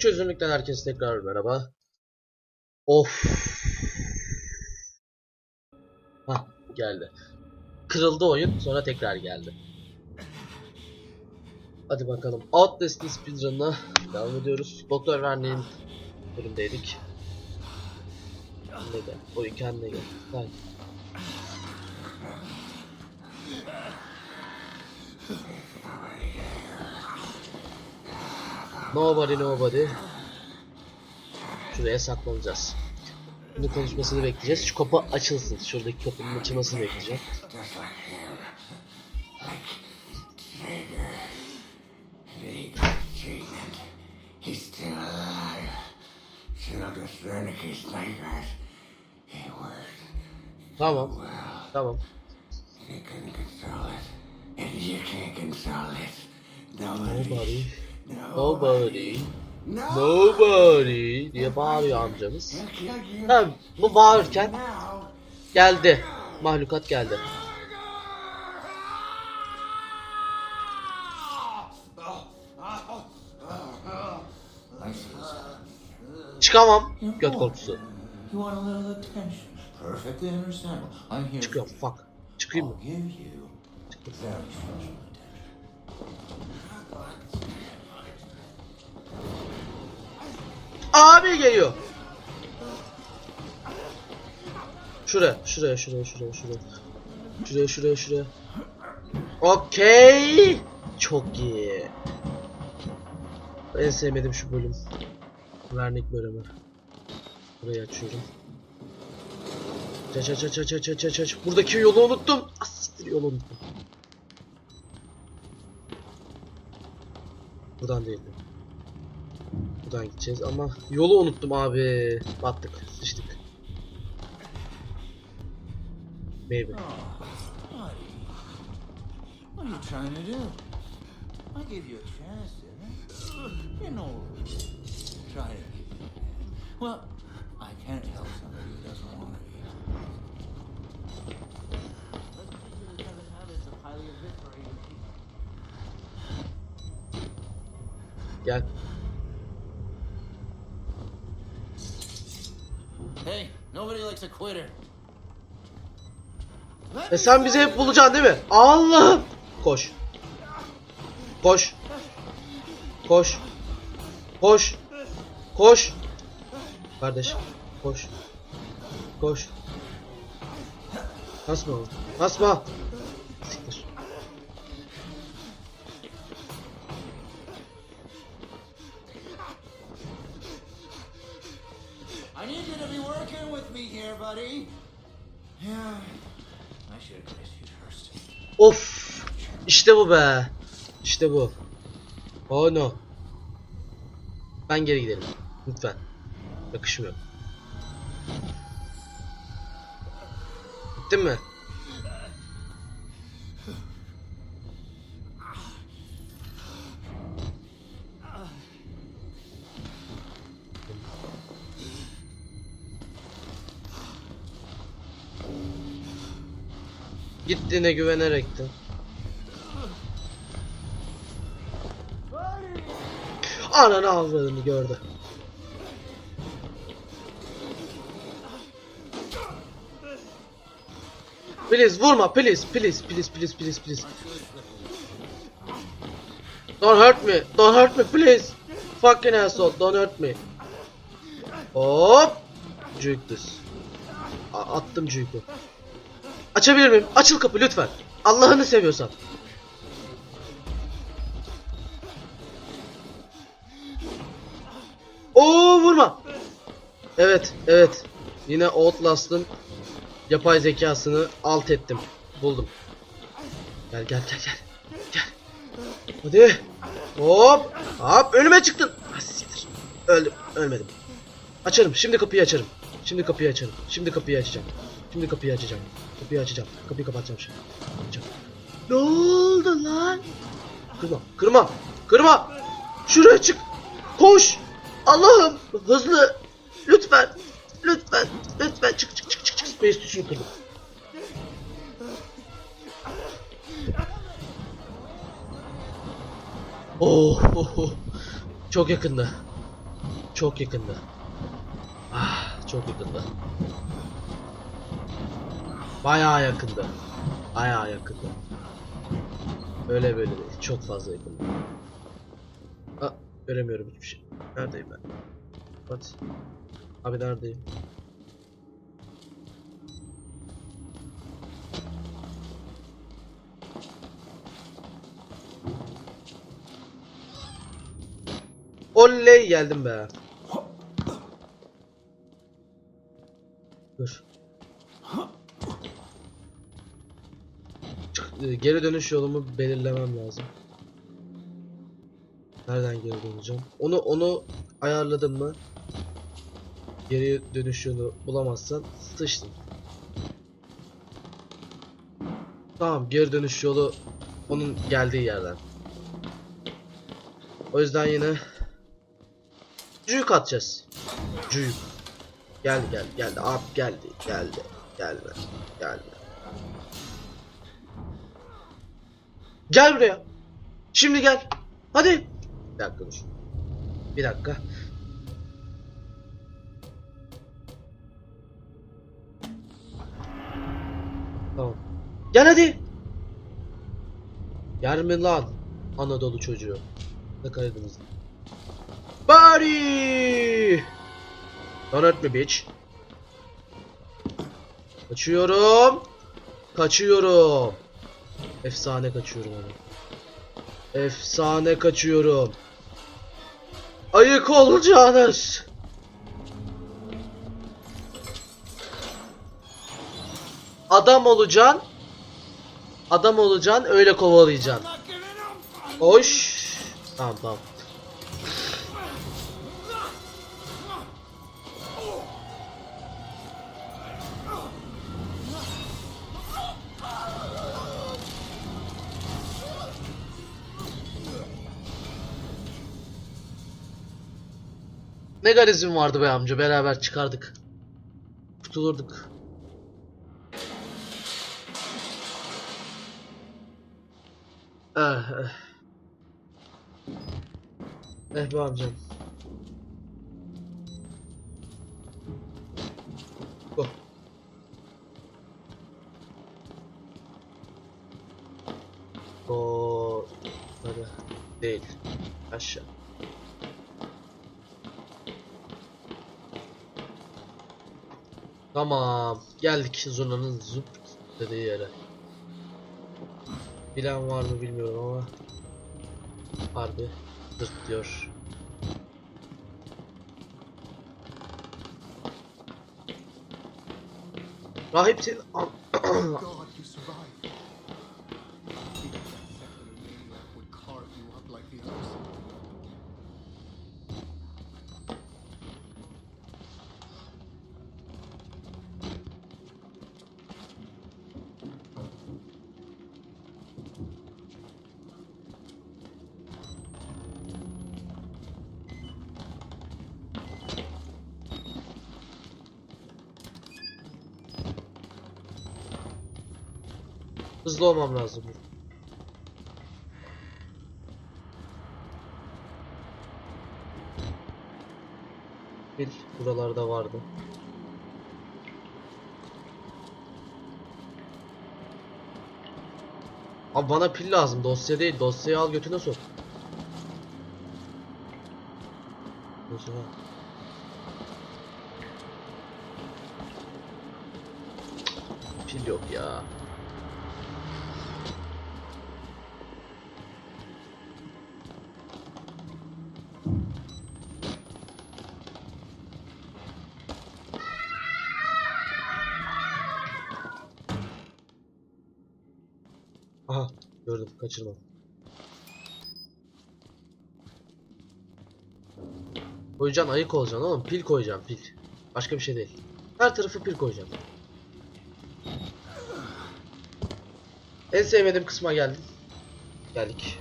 Çözünürlükten herkese tekrar merhaba. Of. Hah geldi. Kırıldı oyun sonra tekrar geldi. Hadi bakalım. Outlast'in speedrun'ına devam ediyoruz. Doktor Werner'in bölümdeydik. Kendine gel. Oyun kendine gel. Gel. Nobody nobody. Şuraya saklanacağız. Bunun konuşmasını bekleyeceğiz. Şu kapı açılsın. Şuradaki kapının açılmasını bekleyeceğim. Tamam. Tamam. They couldn't control it. And you can't control it. Nobody. Nobody. Nobody. Nobody. Diye bağırıyor amcamız. Tamam bu bağırırken geldi. Mahlukat geldi. Çıkamam. Göt korkusu. Çıkıyorum fuck. Çıkayım mı? I'll Abi geliyor. Şuraya, şuraya, şuraya, şuraya, şuraya. Şuraya, şuraya, şuraya. Okey. Çok iyi. En sevmediğim şu bölüm. Vernik bölümü. Burayı açıyorum. Aç aç aç aç aç aç aç. Buradaki yolu unuttum. Ah siktir yolu unuttum. Buradan değil. Buradan gideceğiz ama yolu unuttum abi. Battık. Sıçtık. Oh, buddy. What are you trying to do? I gave you a chance, didn't I? You know, try to give you a hand. Well, I can't help somebody who doesn't want to be. Gel. Hey, nobody likes a quitter. E sen bizi hep bulacaksın değil mi? Allah'ım. Koş. Koş. Koş. Koş. Koş. Kardeş. Koş. Koş. Basma oğlum. Basma. Of. İşte bu be. İşte bu. Oh no. Ben geri gidelim. Lütfen. Yakışmıyor. Gittin mi? Gittiğine güvenerekti. Ananı avradını gördü. Please vurma please please please please please please. Don't hurt me. Don't hurt me please. Fucking asshole. Don't hurt me. Hop. A- attım juke'u. Açabilir miyim? Açıl kapı lütfen. Allah'ını seviyorsan. Oo vurma. Evet, evet. Yine Outlast'ın yapay zekasını alt ettim. Buldum. Gel gel gel gel. Gel. Hadi. Hop. Hop önüme çıktın. Ah, siktir. Öldüm. Ölmedim. Açarım. Şimdi kapıyı açarım. Şimdi kapıyı açarım. Şimdi kapıyı açacağım. Şimdi kapıyı açacağım. Kapıyı açacağım. Kapıyı kapatacağım şimdi. Kapatacağım. Ne oldu lan? Kırma. Kırma. Kırma. Şuraya çık. Koş. Allah'ım. Hızlı. Lütfen. Lütfen. Lütfen. Çık çık çık çık. çık. Space tuşunu kırdım. Oh, oh, oh. Çok yakında. Çok yakında. Ah, çok yakında. Bayağı yakında. Bayağı yakında. Öyle böyle değil. Çok fazla yakında. Ah, göremiyorum hiçbir şey. Neredeyim ben? Hadi. Abi neredeyim? Oley geldim be. Dur. Çık- e, Geri dönüş yolumu belirlemem lazım. Nereden geri döneceğim? Onu onu ayarladın mı? Geri dönüş yolu bulamazsan sıçtın. Tamam geri dönüş yolu onun geldiği yerden. O yüzden yine Cüyük atacağız. Cüyük. Geldi geldi geldi abi geldi geldi geldi geldi. Gel buraya. Şimdi gel. Hadi. Bir dakika dur. Bir dakika. Tamam. Gel hadi. Yer mi lan? Anadolu çocuğu. Ne Karadeniz'de. Bari. Don't hurt me bitch. Kaçıyorum. Kaçıyorum. Efsane kaçıyorum ama. Efsane kaçıyorum. Ayık olacaksınız. Adam olacaksın. Adam olacaksın öyle kovalayacaksın. Hoş. Tamam tamam. Ne garizim vardı be amca beraber çıkardık. Kurtulurduk. Eh, eh. Eh be amcam. Go. Go. Değil. Aşağı. Tamam. Geldik zurnanın zup dediği yere. Bilen var mı bilmiyorum ama harbi zırt diyor. Rahipsin hızlı olmam lazım. Bil buralarda vardı. Abi bana pil lazım dosya değil dosyayı al götüne sok. Dosya. Pil yok ya. Gördüm kaçırma. Koyacaksın ayık olacaksın oğlum pil koyacaksın pil. Başka bir şey değil. Her tarafı pil koyacaksın. En sevmediğim kısma geldim. Geldik.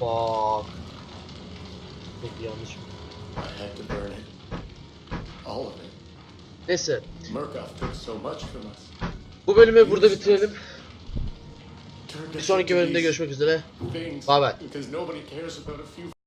Bak. Çok yanlış. I had to burn it. All of it. Neyse Murkoff took so much from us. bu bölümü burada bitirelim. Bir sonraki bölümde görüşmek üzere. Bye bye.